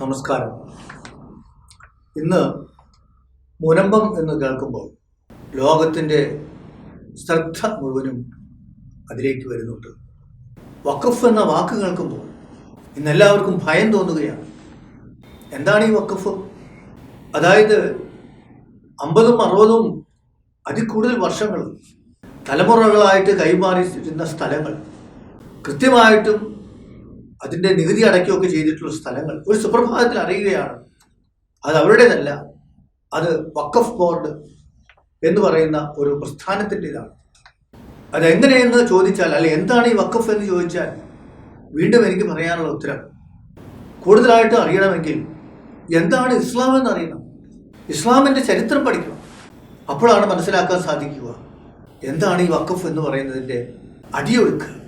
നമസ്കാരം. ഇന്ന് മുനമ്പം എന്ന് കേൾക്കുമ്പോൾ ലോകത്തിന്റെ ശ്രദ്ധ മുഴുവനും അതിലേക്ക് വരുന്നുണ്ട്. വഖഫ് എന്ന വാക്ക് കേൾക്കുമ്പോൾ ഇന്ന് എല്ലാവർക്കും ഭയം തോന്നുകയാണ്. എന്താണ് ഈ വഖഫ്? അതായത് അമ്പതും അറുപതും അതിൽ കൂടുതൽ വർഷങ്ങൾ തലമുറകളായിട്ട് കൈമാറിയിരുന്ന സ്ഥലങ്ങൾ കൃത്യമായിട്ടും അതിന്റെ നികുതി അടയ്ക്കുകയൊക്കെ ചെയ്തിട്ടുള്ള സ്ഥലങ്ങൾ ഒരു സുപ്രഭാതത്തിൽ അറിയുകയാണ്. അത് അവരുടേതല്ല. അത് വക്കഫ് ബോർഡ് എന്ന് പറയുന്ന ഒരു പ്രസ്ഥാനത്തിന്റെതാണ് അതെങ്ങനെയെന്ന് ചോദിച്ചാൽ അല്ലെ എന്താണ് ഈ വക്കഫ് എന്ന് ചോദിച്ചാൽ വീണ്ടും എനിക്ക് പറയാനുള്ള ഉത്തരം. കൂടുതലായിട്ട് അറിയണമെങ്കിൽ എന്താണ് ഇസ്ലാം എന്ന് അറിയണം. ഇസ്ലാമിന്റെ ചരിത്രം പഠിക്കണം. അപ്പോഴാണ് മനസ്സിലാക്കാൻ സാധിക്കുക എന്താണ് ഈ വക്കഫ് എന്ന് പറയുന്നതിന്റെ അടിയൊഴുക്ക്.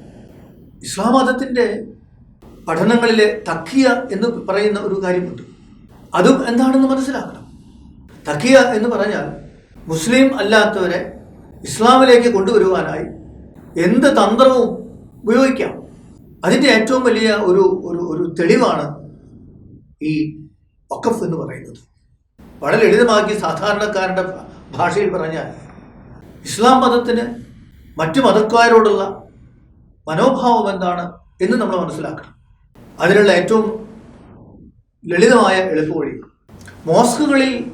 ഇസ്ലാം മതത്തിന്റെ പഠനങ്ങളിലെ തക്കിയ എന്ന് പറയുന്ന ഒരു കാര്യമുണ്ട്. അതും എന്താണെന്ന് മനസ്സിലാക്കണം. തക്കിയ എന്ന് പറഞ്ഞാൽ മുസ്ലിം അല്ലാത്തവരെ ഇസ്ലാമിലേക്ക് കൊണ്ടുവരുവാനായി എന്ത് തന്ത്രവും ഉപയോഗിക്കാം. അതിന്റെ ഏറ്റവും വലിയ ഒരു ഒരു ഒരു തെളിവാണ് ഈ ഒക്കഫ് എന്ന് പറയുന്നത്. വളരെ ലളിതമാക്കി സാധാരണക്കാരന്റെ ഭാഷയിൽ പറഞ്ഞാൽ ഇസ്ലാം മതത്തിന് മറ്റു മതക്കാരോടുള്ള മനോഭാവം എന്താണ് എന്ന് നമ്മൾ മനസ്സിലാക്കണം. അതിനുള്ള ഏറ്റവും ലളിതമായ എളുപ്പവഴി. മോസ്കുകളിൽ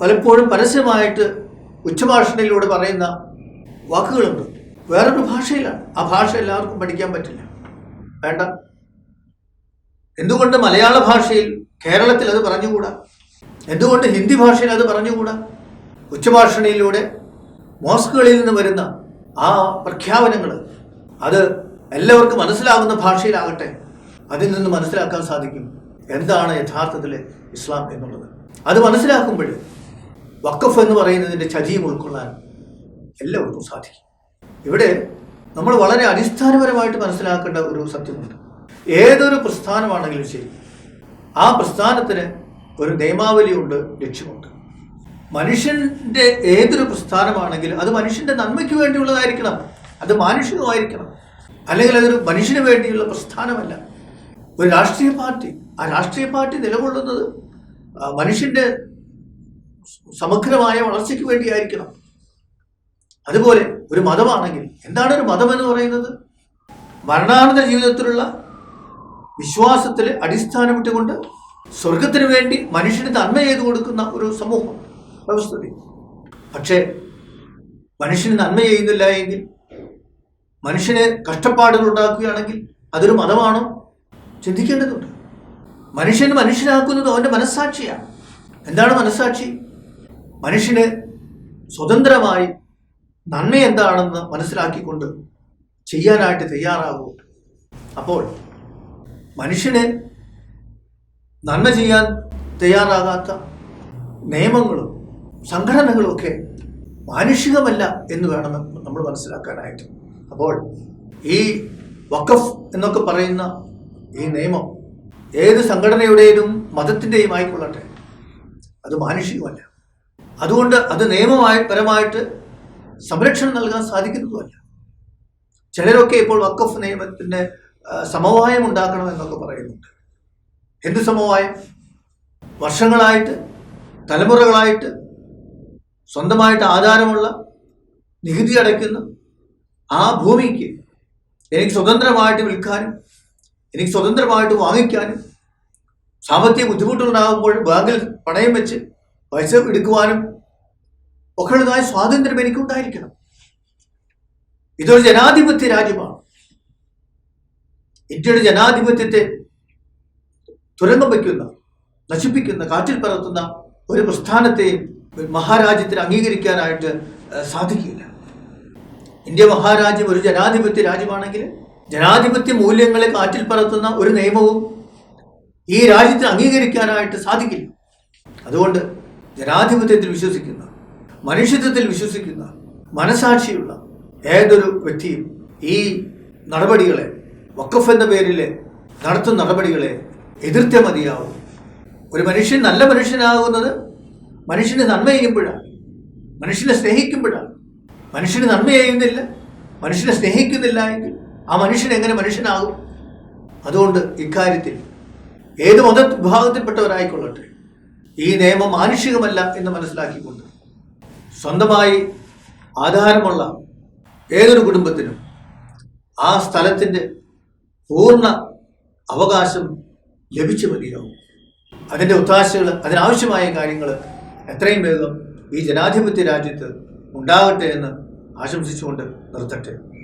പലപ്പോഴും പരസ്യമായിട്ട് ഉച്ചഭാഷണയിലൂടെ പറയുന്ന വാക്കുകളുണ്ട്. വേറൊരു ഭാഷയിലാണ്. ആ ഭാഷ എല്ലാവർക്കും പഠിക്കാൻ പറ്റില്ല. വേണ്ട. എന്തുകൊണ്ട് മലയാള ഭാഷയിൽ കേരളത്തിൽ അത് പറഞ്ഞുകൂടാ? എന്തുകൊണ്ട് ഹിന്ദി ഭാഷയിൽ അത് പറഞ്ഞുകൂടാ? ഉച്ചഭാഷണയിലൂടെ മോസ്കുകളിൽ നിന്ന് വരുന്ന ആ പ്രഖ്യാപനങ്ങൾ അത് എല്ലാവർക്കും മനസ്സിലാകുന്ന ഭാഷയിലാകട്ടെ. അതിൽ നിന്ന് മനസ്സിലാക്കാൻ സാധിക്കും എന്താണ് യഥാർത്ഥത്തിൽ ഇസ്ലാം എന്നുള്ളത്. അത് മനസ്സിലാക്കുമ്പോൾ വക്കഫ് എന്ന് പറയുന്നതിന്റെ ചതിയും ഉൾക്കൊള്ളാൻ എല്ലാവർക്കും സാധിക്കും. ഇവിടെ നമ്മൾ വളരെ അടിസ്ഥാനപരമായിട്ട് മനസ്സിലാക്കേണ്ട ഒരു സത്യമുണ്ട്. ഏതൊരു പ്രസ്ഥാനമാണെങ്കിലും ശരി ആ പ്രസ്ഥാനത്തിന് ഒരു നിയമാവലിയുണ്ട് ലക്ഷ്യമുണ്ട്. മനുഷ്യന്റെ ഏതൊരു പ്രസ്ഥാനമാണെങ്കിലും അത് മനുഷ്യന്റെ നന്മയ്ക്ക് വേണ്ടിയുള്ളതായിരിക്കണം. അത് മാനുഷികമായിരിക്കണം. അല്ലെങ്കിൽ അതൊരു മനുഷ്യന് വേണ്ടിയുള്ള പ്രസ്ഥാനമല്ല. ഒരു രാഷ്ട്രീയ പാർട്ടി. ആ രാഷ്ട്രീയ പാർട്ടി നിലകൊള്ളുന്നത് മനുഷ്യന്റെ സമഗ്രമായ വളർച്ചയ്ക്ക് വേണ്ടിയായിരിക്കണം. അതുപോലെ ഒരു മതമാണെങ്കിൽ എന്താണ് ഒരു മതം എന്ന് പറയുന്നത്? മരണാനന്തര ജീവിതത്തിലുള്ള വിശ്വാസത്തിൽ അടിസ്ഥാനമിട്ടുകൊണ്ട് സ്വർഗത്തിന് വേണ്ടി മനുഷ്യന് നന്മ ചെയ്തു കൊടുക്കുന്ന ഒരു സമൂഹം വ്യവസ്ഥിതി. പക്ഷേ മനുഷ്യന് നന്മ ചെയ്യുന്നില്ല എങ്കിൽ മനുഷ്യന് കഷ്ടപ്പാടുകൾ ഉണ്ടാക്കുകയാണെങ്കിൽ അതൊരു മതമാണോ? ചിന്തിക്കേണ്ടതുണ്ട്. മനുഷ്യന് മനുഷ്യനാക്കുന്നത് അവന്റെ മനസ്സാക്ഷിയാണ്. എന്താണ് മനസ്സാക്ഷി? മനുഷ്യന് സ്വതന്ത്രമായി നന്മ എന്താണെന്ന് മനസ്സിലാക്കിക്കൊണ്ട് ചെയ്യാനായിട്ട് തയ്യാറാകൂ അപ്പോൾ മനുഷ്യന് നന്മ ചെയ്യാൻ തയ്യാറാകാത്ത നിയമങ്ങളും സംഘടനകളും ഒക്കെ മാനുഷികമല്ല എന്ന് വേണം നമ്മൾ മനസ്സിലാക്കാനായിട്ട്. അപ്പോൾ ഈ വഖഫ് എന്നൊക്കെ പറയുന്ന ഈ നിയമം ഏത് സംഘടനയുടെയും മതത്തിന്റെയും ആയിക്കൊള്ളട്ടെ അത് മാനുഷികമല്ല. അതുകൊണ്ട് അത് നിയമമായി പരമായിട്ട് സംരക്ഷണം നൽകാൻ സാധിക്കുന്നതുമല്ല. ചിലരൊക്കെ ഇപ്പോൾ വക്കഫ് നിയമത്തിന് സമവായം ഉണ്ടാക്കണം എന്നൊക്കെ പറയുന്നുണ്ട്. എന്ത് സമവായം? വർഷങ്ങളായിട്ട് തലമുറകളായിട്ട് സ്വന്തമായിട്ട് ആധാരമുള്ള നികുതി അടയ്ക്കുന്ന ആ ഭൂമിക്ക് എനിക്ക് സ്വതന്ത്രമായിട്ട് വിൽക്കാനും എനിക്ക് സ്വതന്ത്രമായിട്ട് വാങ്ങിക്കാനും സാമ്പത്തിക ബുദ്ധിമുട്ടുണ്ടാകുമ്പോൾ ബാങ്കിൽ പണയം വെച്ച് പൈസ എടുക്കുവാനും ഒക്കെയുള്ളതായ സ്വാതന്ത്ര്യം എനിക്കുണ്ടായിരിക്കണം. ഇതൊരു ജനാധിപത്യ രാജ്യമാണ്. ഇന്ത്യയുടെ ജനാധിപത്യത്തെ തുരങ്കം വയ്ക്കുന്ന നശിപ്പിക്കുന്ന കാറ്റിൽ പറത്തുന്ന ഒരു പ്രസ്ഥാനത്തെ മഹാരാജ്യത്തിന് അംഗീകരിക്കാനായിട്ട് സാധിക്കില്ല ഇന്ത്യ മഹാരാജ്യം ഒരു ജനാധിപത്യ രാജ്യമാണെങ്കിൽ ജനാധിപത്യ മൂല്യങ്ങളെ കാറ്റിൽ പറത്തുന്ന ഒരു നിയമവും ഈ രാജ്യത്തിന് അംഗീകരിക്കാനായിട്ട് സാധിക്കില്ല. അതുകൊണ്ട് ജനാധിപത്യത്തിൽ വിശ്വസിക്കുന്ന മനുഷ്യത്വത്തിൽ വിശ്വസിക്കുന്ന മനസാക്ഷിയുള്ള ഏതൊരു വ്യക്തിയും ഈ നടപടികളെ വക്കഫ് എന്ന പേരിൽ നടത്തുന്ന നടപടികളെ എതിർത്തേ മതിയാവും. ഒരു മനുഷ്യൻ നല്ല മനുഷ്യനാകുന്നത് മനുഷ്യന് നന്മ ചെയ്യുമ്പോഴാണ്. മനുഷ്യനെ സ്നേഹിക്കുമ്പോഴാണ്. മനുഷ്യന് നന്മ ചെയ്യുന്നില്ല മനുഷ്യനെ സ്നേഹിക്കുന്നില്ല എങ്കിൽ ആ മനുഷ്യൻ എങ്ങനെ മനുഷ്യനാകും? അതുകൊണ്ട് ഇക്കാര്യത്തിൽ ഏത് മത വിഭാഗത്തിൽപ്പെട്ടവരായിക്കൊള്ളട്ടെ ഈ നിയമം മാനുഷികമല്ല എന്ന് മനസ്സിലാക്കിക്കൊണ്ട് സ്വന്തമായി ആധാരമുള്ള ഏതൊരു കുടുംബത്തിനും ആ സ്ഥലത്തിന്റെ പൂർണ അവകാശം ലഭിച്ചു മതിയാവും. അതിന്റെ ഒത്താശകൾ അതിനാവശ്യമായ കാര്യങ്ങൾ എത്രയും വേഗം ഈ ജനാധിപത്യ രാജ്യത്ത് ഉണ്ടാകട്ടെ എന്ന് ആശംസിച്ചുകൊണ്ട് നിർത്തട്ടെ.